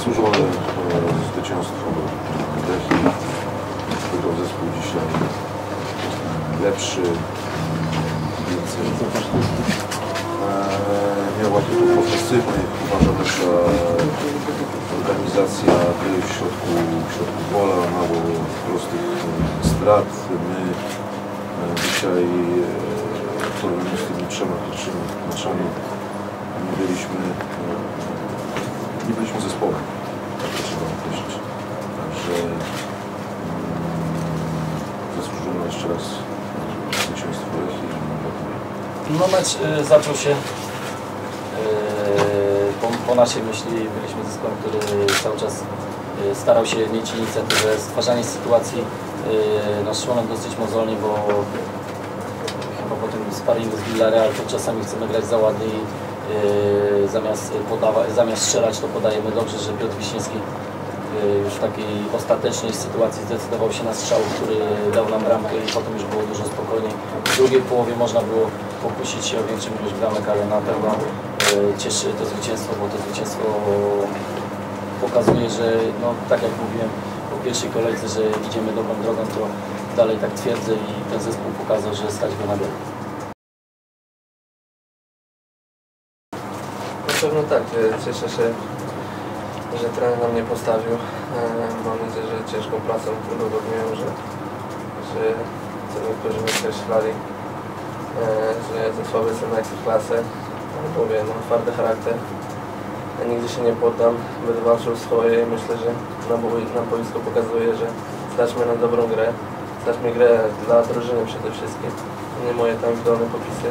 Zasłużone e, zwycięstwo Lechii. Wygrał zespół dzisiaj e, lepszy, więcej e, miała tu ofensywnych. Uważam, że organizacja gry w środku, w środku pola, mało prostych e, strat. My e, dzisiaj e, w porównaniu z tymi trzema pierwszymi meczami nie byliśmy, e, nie byliśmy zespołem, tak to trzeba określić. Także mm, zasłużono jeszcze raz zwycięstwo Lechii i gratuluję. No mecz y, zaczął się y, po, po naszej myśli. Byliśmy zespołem, który cały czas y, starał się mieć inicjatywę, stwarzanie sytuacji. No szło nam dosyć mozolnie, bo chyba po tym sparingu z Villarreal to czasami chcemy grać za ładnie zamiast, podawa- zamiast strzelać to podajemy dobrze, że Piotr Wiśniewski y, już w takiej ostatecznej sytuacji zdecydował się na strzał, który dał nam bramkę i potem już było dużo spokojniej. W drugiej połowie można było pokusić się o większą ilość bramek, ale na pewno y, cieszy to zwycięstwo, bo to zwycięstwo pokazuje, że no, tak jak mówiłem po pierwszej kolejce, że idziemy dobrą drogą, to dalej tak twierdzę i ten zespół pokazał, że stać go na wiele. Pewno tak, cieszę się, że trener na mnie postawił. E, Mam nadzieję, że ciężką pracą udowodniłem, że, że co niektórzy mi określali, e, że za słaby jestem na ekstraklasę. Ale mówię, mam twardy charakter. Nigdy się nie poddam, będę walczył swoje i myślę, że na, na boisku pokazuje, że stać mnie na dobrą grę. Stać grę dla drużyny przede wszystkim, nie moje tam dolne popisy.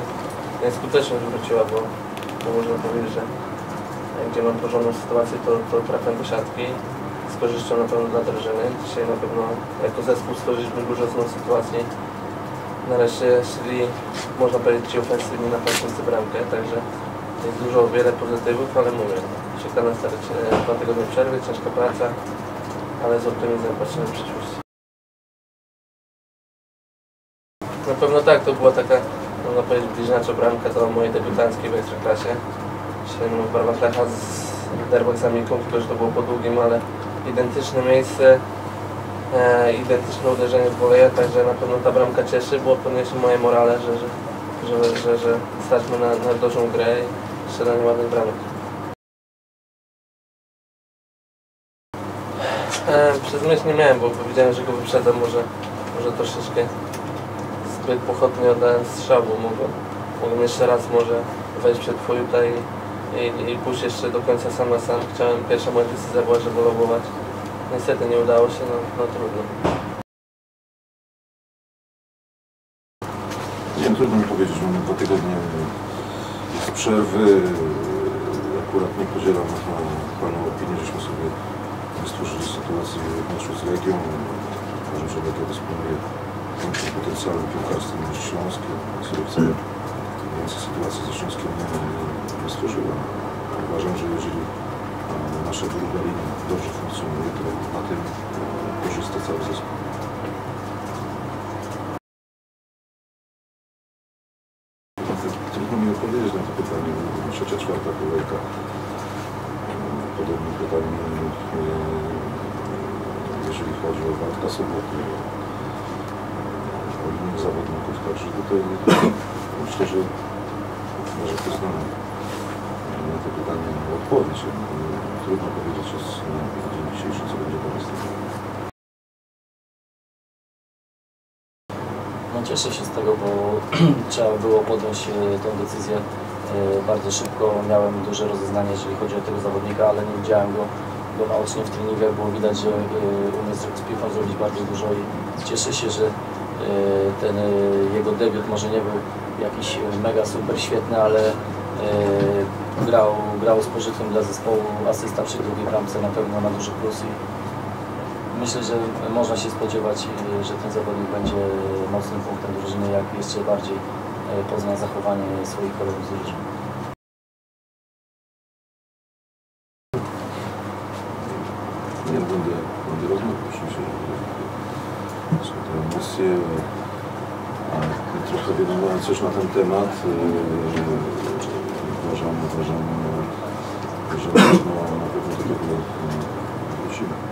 No skuteczność wróciła, bo, bo można powiedzieć, że gdzie mam porządną sytuację, to, to trafiam do siatki z korzyścią na pewno dla drużyny. Dzisiaj na pewno jako zespół stworzyliśmy dużo złą sytuacji. Nareszcie szli, można powiedzieć, ci ofensywni napastnicy bramkę, także jest dużo, wiele pozytywów, ale mówię, czeka nas teraz dwa tygodnie przerwy, ciężka praca, ale z optymizmem patrzymy w przyszłość. Na pewno tak, to była taka, można powiedzieć, bramka do mojej debiutanckiej w Ekstraklasie. Dzisiaj w barwach Lecha z tylko że to było po długim, ale identyczne miejsce, e, identyczne uderzenie w woleje, także na pewno ta bramka cieszy, bo podniesie moje morale, że, że, że, że, że stać mnie na, na dużą grę i strzelanie ładnych bramek. E, przez myśl nie miałem, bo powiedziałem, że go wyprzedzam, może, może troszeczkę zbyt pochodnie oddałem strzał, bo mogłem, mogłem jeszcze raz może wejść przed Fojuta i, i, i pójść jeszcze do końca sam na sam. Chciałem, pierwsza moja decyzja była, żeby lobować. Niestety nie udało się, no, no trudno. Nie trudno mi powiedzieć, mamy dwa tygodnie jest przerwy. Akurat nie podzielam e, Pana opinii, żeśmy sobie stworzyli sytuację w meczu z Legią. Uważam, że Legia dysponuje potencjałem piłkarskim niż Śląskie. Selekcja więcej sytuacji ze Śląskiem nie, nie stworzyła. Uważam, że jeżeli e, nasza druga linia dobrze funkcjonuje, to na tym e, korzysta cały zespół. Trudno mi odpowiedzieć na to pytanie. Trzecia, czwarta kolejka. Podobnie pytanie, e, jeżeli chodzi o Bartka Soboty, o innych zawodników. Także tutaj myślę, że może poznamy na to pytanie odpowiedź. Trudno powiedzieć jest na dzień dzisiejszy, co będzie po prostu. No cieszę się z tego, bo trzeba było podjąć e, tą decyzję e, bardzo szybko. Miałem duże rozeznanie, jeżeli chodzi o tego zawodnika, ale nie widziałem go, naocznie w treningach. Było widać, że e, umie z piłką zrobić bardzo dużo i cieszę się, że e, ten e, jego debiut może nie był jakiś e, mega super świetny, ale e, grał, grał z pożytkiem dla zespołu. Asysta przy drugiej bramce na pewno na duży plus i Myślę, że można się spodziewać, e, że ten zawodnik będzie mocnym punktem drużyny, jak jeszcze bardziej e, pozna zachowanie swoich kolegów z drużyny. Nie będę, będę rozmawiał, oczywiście, że są te a Trochę wiem coś na ten temat. Yy, Uważam, uważam, że można na pewno te w ogóle, mm,